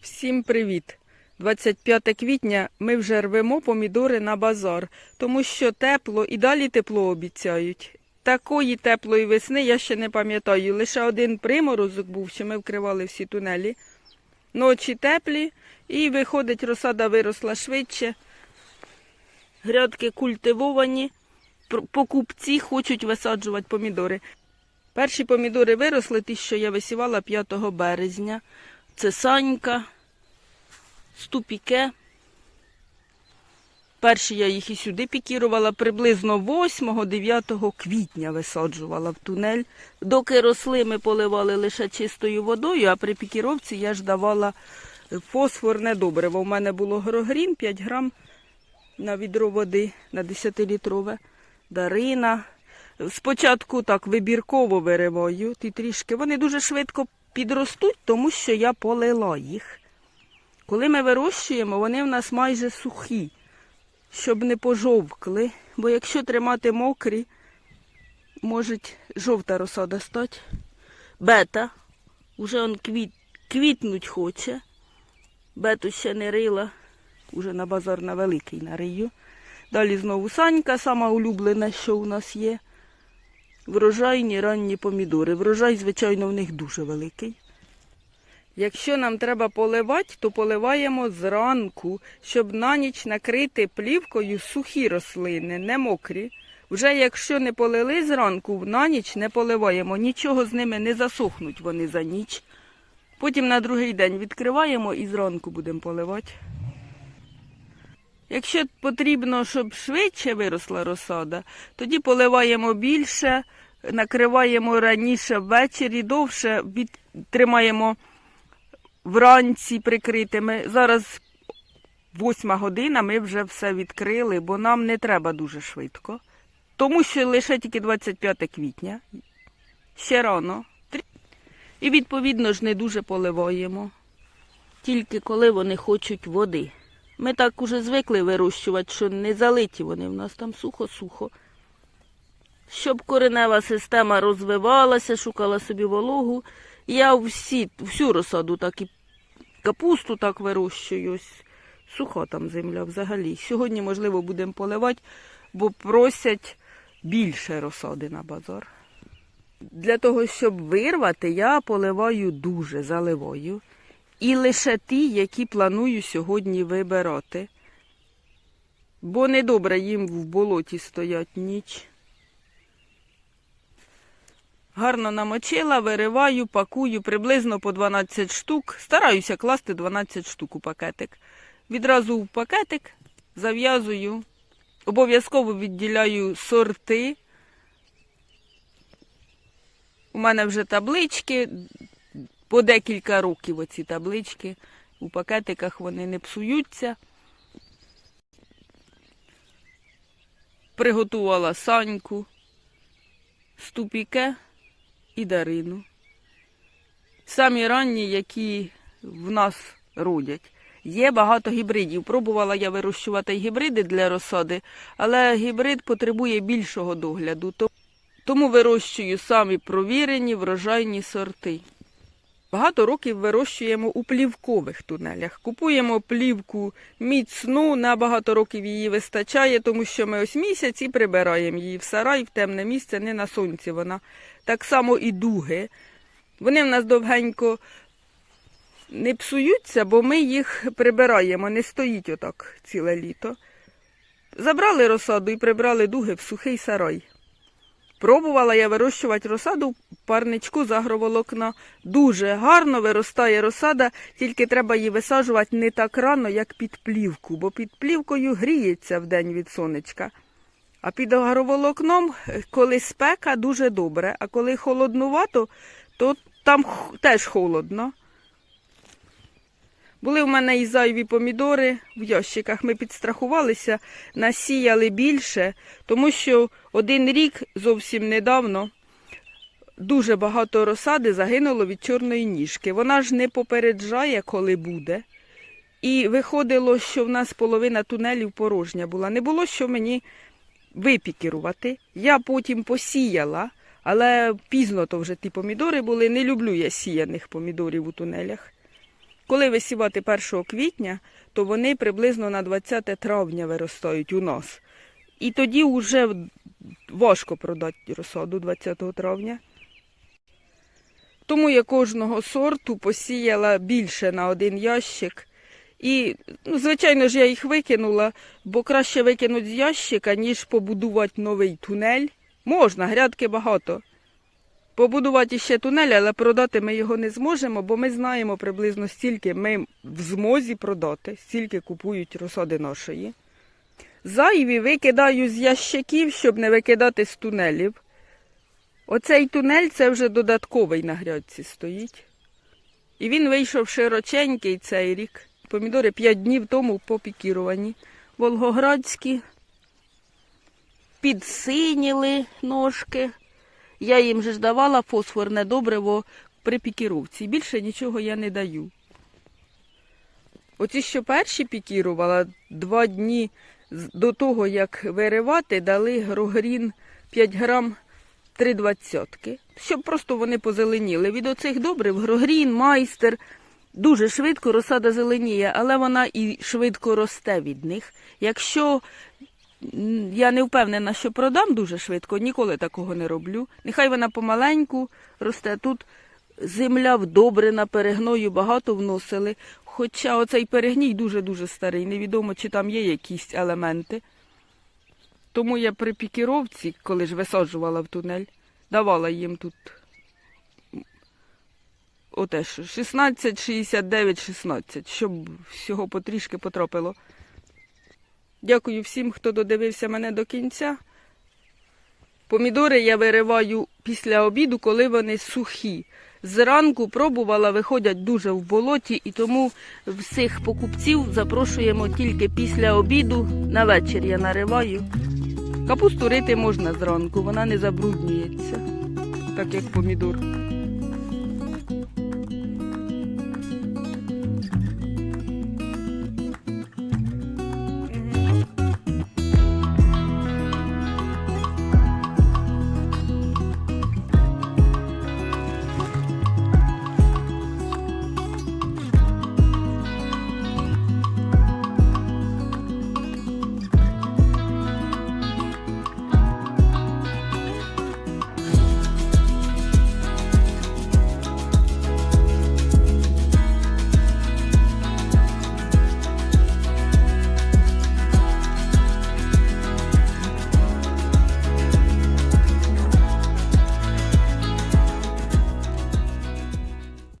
Всім привіт! 25 квітня ми вже рвемо помідори на базар, тому що тепло і далі тепло обіцяють. Такої теплої весни я ще не пам'ятаю. Лише один приморозок був, що ми вкривали всі тунелі. Ночі теплі і виходить, розсада виросла швидше. Грядки культивовані. Покупці хочуть висаджувати помідори. Перші помідори виросли, ті, що я висівала 5 березня. Це Санька, ступіке. Перші я їх і сюди пікірувала, приблизно 8-9 квітня висаджувала в тунель. Доки росли, ми поливали лише чистою водою, а при пікіровці я ж давала фосфорне добриво. У мене було грогрін 5 грам на відро води на 10-літрове. Дарина. Спочатку так вибірково вириваю ті трішки. Вони дуже швидко підростуть, тому що я полила їх. Коли ми вирощуємо, вони в нас майже сухі, щоб не пожовкли. Бо якщо тримати мокрі, може жовта розсада стати. Бета. Уже он квіт, квітнуть хоче. Бету ще не рила. Уже на базар на великий нарию. Далі знову санька, сама улюблена, що у нас є. Врожайні ранні помідори. Врожай, звичайно, в них дуже великий. Якщо нам треба поливати, то поливаємо зранку, щоб на ніч накрити плівкою сухі рослини, не мокрі. Вже якщо не полили зранку, на ніч не поливаємо, нічого з ними не засохнуть вони за ніч. Потім на другий день відкриваємо і зранку будемо поливати. Якщо потрібно, щоб швидше виросла розсада, тоді поливаємо більше, накриваємо раніше ввечері, довше тримаємо вранці прикритими. Зараз восьма година, ми вже все відкрили, бо нам не треба дуже швидко. Тому що лише тільки 25 квітня. Ще рано. І відповідно ж не дуже поливаємо. Тільки коли вони хочуть води. Ми так уже звикли вирощувати, що не залиті вони в нас там сухо-сухо. Щоб коренева система розвивалася, шукала собі вологу. Я всі, всю розсаду, так і капусту так вирощую. Ось суха там земля взагалі. Сьогодні, можливо, будемо поливати, бо просять більше розсади на базар. Для того, щоб вирвати, я поливаю дуже заливаю. І лише ті, які планую сьогодні вибирати. Бо недобре їм в болоті стоять ніч. Гарно намочила, вириваю, пакую приблизно по 12 штук. Стараюся класти 12 штук у пакетик. Відразу в пакетик зав'язую. Обов'язково відділяю сорти. У мене вже таблички, по декілька років оці таблички. У пакетиках вони не псуються. Приготувала саньку, ступіке і дарину. Самі ранні, які в нас родять. Є багато гібридів. Пробувала я вирощувати гібриди для розсади, але гібрид потребує більшого догляду. Тому вирощую самі провірені врожайні сорти. Багато років вирощуємо у плівкових тунелях. Купуємо плівку міцну, на багато років її вистачає, тому що ми ось місяць і прибираємо її в сарай, в темне місце, не на сонці вона. Так само і дуги. Вони в нас довгенько не псуються, бо ми їх прибираємо, не стоїть отак ціле літо. Забрали розсаду і прибрали дуги в сухий сарай. Пробувала я вирощувати розсаду в парничку з агроволокна. Дуже гарно виростає розсада, тільки треба її висаджувати не так рано, як під плівку, бо під плівкою гріється вдень від сонечка. А під агроволокном, е, коли спека, дуже добре, а коли холоднувато, то там теж холодно. Були в мене і зайві помідори в ящиках. Ми підстрахувалися, насіяли більше, тому що один рік зовсім недавно дуже багато розсади загинуло від чорної ніжки. Вона ж не попереджає, коли буде. І виходило, що в нас половина тунелів порожня була. Не було що мені випікірувати. Я потім посіяла, але пізно то вже ті помідори були. Не люблю я сіяних помідорів у тунелях. Коли висівати 1 квітня, то вони приблизно на 20 травня виростають у нас. І тоді вже важко продати розсаду 20 травня. Тому я кожного сорту посіяла більше на один ящик. І, ну, звичайно ж, я їх викинула, бо краще викинути з ящика, ніж побудувати новий тунель. Можна, грядки багато. Побудувати ще тунель, але продати ми його не зможемо, бо ми знаємо приблизно стільки ми в змозі продати, стільки купують розсади нашої. Зайві викидаю з ящиків, щоб не викидати з тунелів. Оцей тунель це вже додатковий на грядці стоїть. І він вийшов широченький цей рік. Помідори 5 днів тому попікіровані. Волгоградські. Підсиніли ножки. Я їм же ж давала фосфорне добриво при пікіровці. Більше нічого я не даю. Оці, що перші пікірувала, два дні до того, як виривати, дали грогрін 5 грам 3 двадцятки, щоб просто вони позеленіли. Від оцих добрив грогрін, майстер дуже швидко розсада зеленіє, але вона і швидко росте від них. Якщо я не впевнена, що продам дуже швидко, ніколи такого не роблю. Нехай вона помаленьку росте. Тут земля вдобрена, перегною багато вносили. Хоча оцей перегній дуже-дуже старий, невідомо, чи там є якісь елементи. Тому я при пікіровці, коли ж висаджувала в тунель, давала їм тут оте що 16, 69, 16, щоб всього потрішки потрапило. Дякую всім, хто додивився мене до кінця. Помідори я вириваю після обіду, коли вони сухі. Зранку пробувала, виходять дуже в болоті, і тому всіх покупців запрошуємо тільки після обіду. На вечір я нариваю. Капусту рити можна зранку, вона не забруднюється, так як помідор.